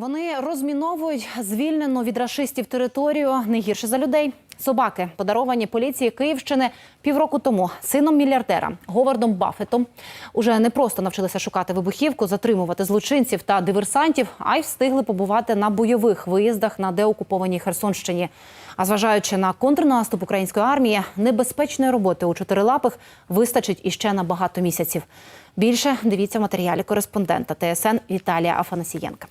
Вони розміновують звільнену від рашистів територію не гірше за людей. Собаки, подаровані поліції Київщини півроку тому сином мільярдера Говардом Баффетом, уже не просто навчилися шукати вибухівку, затримувати злочинців та диверсантів, а й встигли побувати на бойових виїздах на деокупованій Херсонщині. А зважаючи на контрнаступ української армії, небезпечної роботи у чотирилапих вистачить іще на багато місяців. Більше дивіться в матеріалі кореспондента ТСН Віталія Афанасієнка.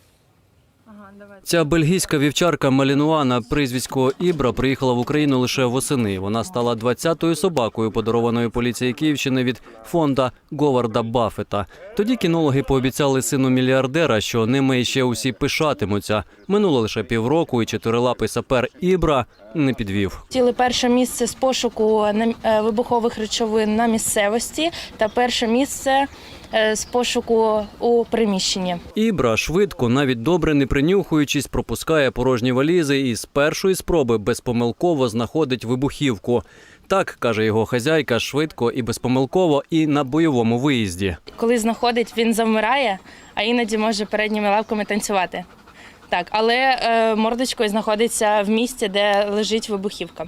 Ця бельгійська вівчарка Малінуа на прізвисько Ібра приїхала в Україну лише восени. Вона стала 20-ю собакою, подарованою поліції Київщини від фонда Говарда Баффета. Тоді кінологи пообіцяли сину мільярдера, що ними ще усі пишатимуться. Минуло лише півроку, і чотирилапий сапер Ібра не підвів. Хотіли перше місце з пошуку на- е, вибухових речовин на місцевості та перше місце е, з пошуку у приміщенні. Ібра швидко, навіть добре не принюхуючись, пропускає порожні валізи і з першої спроби безпомилково знаходить вибухівку. Так каже його хазяйка, швидко і безпомилково, і на бойовому виїзді. Коли знаходить, він завмирає, а іноді може передніми лапками танцювати. Так, але е, мордочкою знаходиться в місці, де лежить вибухівка.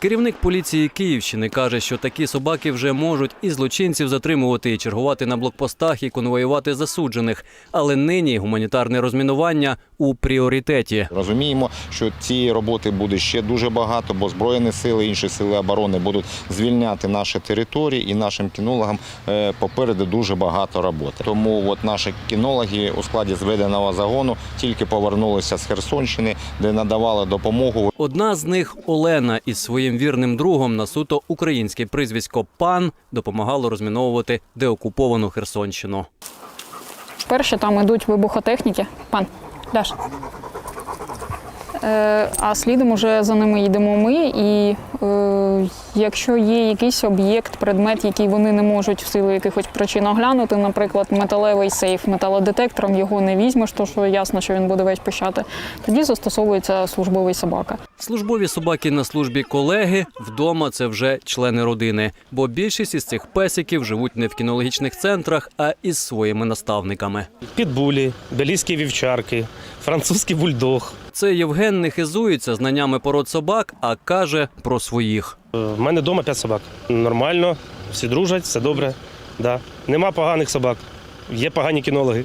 Керівник поліції Київщини каже, що такі собаки вже можуть і злочинців затримувати, і чергувати на блокпостах, і конвоювати засуджених. Але нині гуманітарне розмінування у пріоритеті. Розуміємо, що цієї роботи буде ще дуже багато, бо збройні сили, інші сили оборони будуть звільняти наші території, і нашим кінологам е, попереду дуже багато роботи. Тому от наші кінологи у складі зведеного загону тільки повернулися з Херсонщини, де надавали допомогу Одна з них Олена із своїм вірним другом на суто українське прізвисько пан допомагало розміновувати деокуповану Херсонщину. Перше там йдуть вибухотехніки. Пан, Ляш. Е, а слідом уже за ними йдемо ми. І якщо є якийсь об'єкт, предмет, який вони не можуть в силу якихось причин оглянути, наприклад, металевий сейф металодетектором його не візьмеш, то що ясно, що він буде весь пищати, тоді застосовується службовий собака. Службові собаки на службі колеги вдома це вже члени родини, бо більшість із цих песиків живуть не в кінологічних центрах, а із своїми наставниками. Підбулі, белійські вівчарки, французький бульдог. Це Євген не хизується знаннями пород собак, а каже про своїх. Е, В мене вдома п'ять собак. Нормально, всі дружать, все добре. Да. Нема поганих собак, є погані кінологи.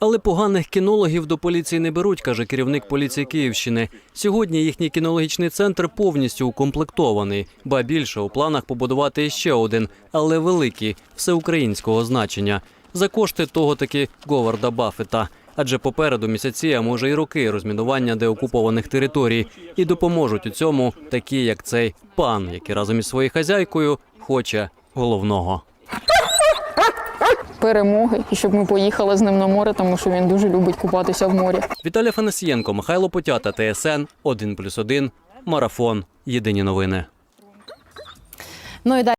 Але поганих кінологів до поліції не беруть, каже керівник поліції Київщини. Сьогодні їхній кінологічний центр повністю укомплектований, ба більше у планах побудувати ще один, але великий, всеукраїнського значення. За кошти того таки Говарда Баффета. Адже попереду місяці, а може й роки розмінування деокупованих територій, і допоможуть у цьому такі, як цей пан, який разом із своєю хазяйкою хоче головного. Перемоги, і щоб ми поїхали з ним на море, тому що він дуже любить купатися в морі. Віталій Фанасієнко, Михайло Потята, ТСН 1+,1, Марафон. Єдині новини. Ну і далі.